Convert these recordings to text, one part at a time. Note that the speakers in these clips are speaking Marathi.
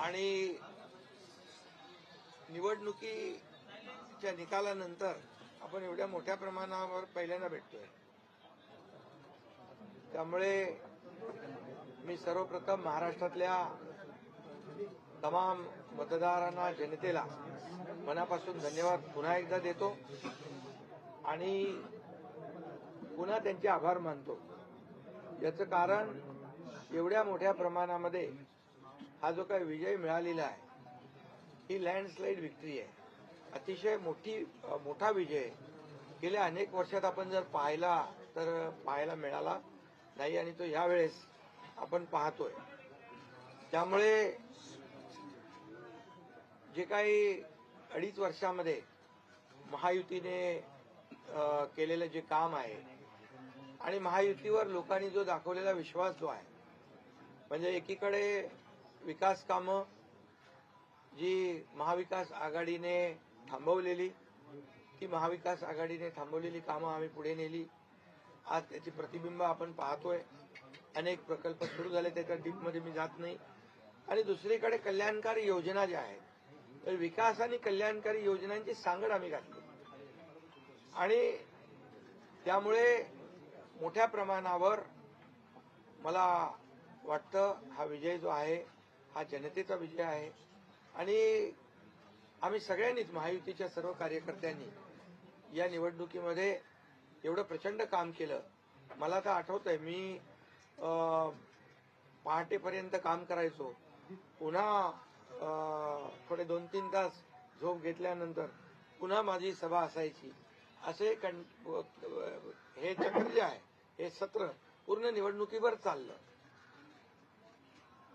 आणि निवडणुकीच्या निकालानंतर आपण एवढ्या मोठ्या प्रमाणावर पहिल्यांदा भेटतोय. त्यामुळे मी सर्वप्रथम महाराष्ट्रातल्या तमाम मतदारांना जनतेला मनापासून धन्यवाद पुन्हा एकदा देतो आणि पुन्हा त्यांचे आभार मानतो. याचं कारण एवढ्या मोठ्या प्रमाणामध्ये हा जो काही विजय मिळालेला आहे ही लँडस्लाईड विक्ट्री आहे. अतिशय मोठी मोठा विजय गेल्या अनेक वर्षात आपण जर पाहिला तर पाहायला मिळाला नाही आणि तो यावेळेस आपण पाहतोय. त्यामुळे जे काही अडीच वर्षामध्ये महायुतीने केलेलं जे काम आहे आणि महायुतीवर लोकांनी जो दाखवलेला विश्वास जो आहे म्हणजे एकीकडे विकास कामं जी महाविकास आघाडीने थांबवलेली ती महाविकास आघाडीने थांबवलेली कामं आम्ही पुढे नेली. आज त्याची प्रतिबिंब आपण पाहतोय. अनेक प्रकल्प सुरू झाले त्याच्या डीपमध्ये मी जात नाही. आणि दुसरीकडे कल्याणकारी योजना ज्या आहेत तर विकास आणि कल्याणकारी योजनांची सांगड आम्ही घातली. आणि त्यामुळे मोठ्या प्रमाणावर मला वाटतं हा विजय जो आहे हा जनतेचा विजय आहे. आणि आम्ही सगळ्यांनीच महायुतीच्या सर्व कार्यकर्त्यांनी या निवडणुकीमध्ये एवढं प्रचंड काम केलं. मला तर आठवतंय मी पहाटेपर्यंत काम करायचो. पुन्हा थोडे दोन तीन तास झोप घेतल्यानंतर पुन्हा माझी सभा असायची. असे कं- हे चक्र जे आहे हे सत्र पूर्ण निवडणुकीवर चाललं.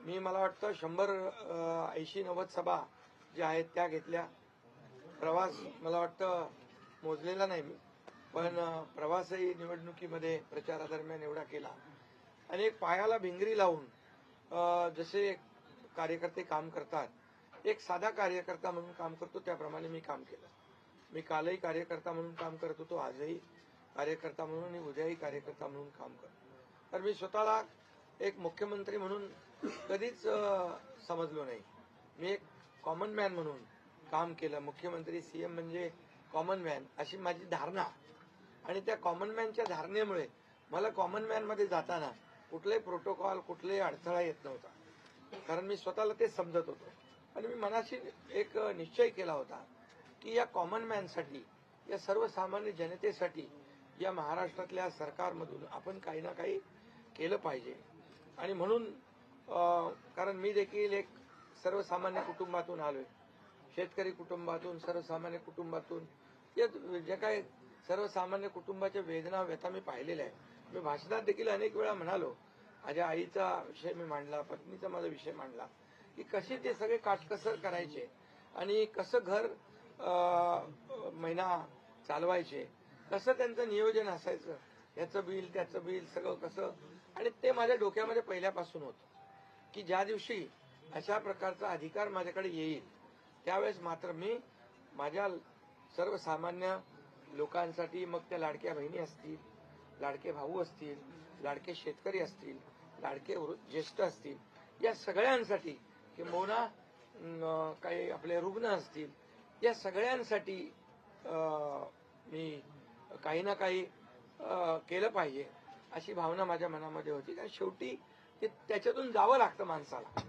मी मला वाटतं शंभर ऐंशी नव्वद सभा ज्या आहेत त्या घेतल्या. प्रवास मला वाटतं मोजलेला नाही मी. पण प्रवासही निवडणुकीमध्ये प्रचारादरम्यान एवढा केला. आणि एक पायाला भिंगरी लावून जसे कार्यकर्ते काम करतात एक साधा कार्यकर्ता म्हणून काम करतो त्याप्रमाणे मी काम केलं. मी कालही कार्यकर्ता म्हणून काम करत होतो आजही कार्यकर्ता म्हणून आणि उद्याही कार्यकर्ता म्हणून काम करतो. तर मी स्वतःला एक मुख्यमंत्री म्हणून कधीच समजलो नाही. मी एक कॉमन मॅन म्हणून काम केलं. मुख्यमंत्री सीएम म्हणजे कॉमन मॅन अशी माझी धारणा. आणि त्या कॉमन मॅनच्या धारणेमुळे मला कॉमन मॅनमध्ये जाताना कुठलाही प्रोटोकॉल कुठलाही अडथळा येत नव्हता. कारण मी स्वतःला ते समजत होतो. आणि मी मनाशी एक निश्चय केला होता की या कॉमन मॅनसाठी या सर्वसामान्य जनतेसाठी या महाराष्ट्रातल्या सरकारमधून आपण काही ना काही केलं पाहिजे. आणि म्हणून कारण मी देखील एक सर्वसामान्य कुटुंबातून आलोय. शेतकरी कुटुंबातून सर्वसामान्य कुटुंबातून. या ज्या काही सर्वसामान्य कुटुंबाच्या वेदना व्यथा मी पाहिलेल्या आहे मी भाषणात देखील अनेक वेळा म्हणालो माझ्या आईचा विषय मी मांडला पत्नीचा माझा विषय मांडला की कसे ते सगळे काटकसर करायचे आणि कसं घर महिना चालवायचे कसं त्यांचं नियोजन असायचं याचं बिल त्याचं बिल सगळं कसं आणि ते माझ्या डोक्यामध्ये पहिल्यापासून होतं. की ज्या दिवशी अशा प्रकारचा अधिकार माझ्याकडे येईल त्यावेळेस मात्र मी माझ्या सर्वसामान्य लोकांसाठी मग त्या लाडक्या बहिणी असतील लाडके भाऊ असतील लाडके शेतकरी असतील लाडके वृ- ज्येष्ठ असतील या सगळ्यांसाठी किंबहुना काही आपले रुग्ण असतील या सगळ्यांसाठी मी काही ना काही केलं पाहिजे अशी भावना माझ्या मनामध्ये होती. कारण शेवटी ते त्याच्यातून जावं लागतं माणसाला.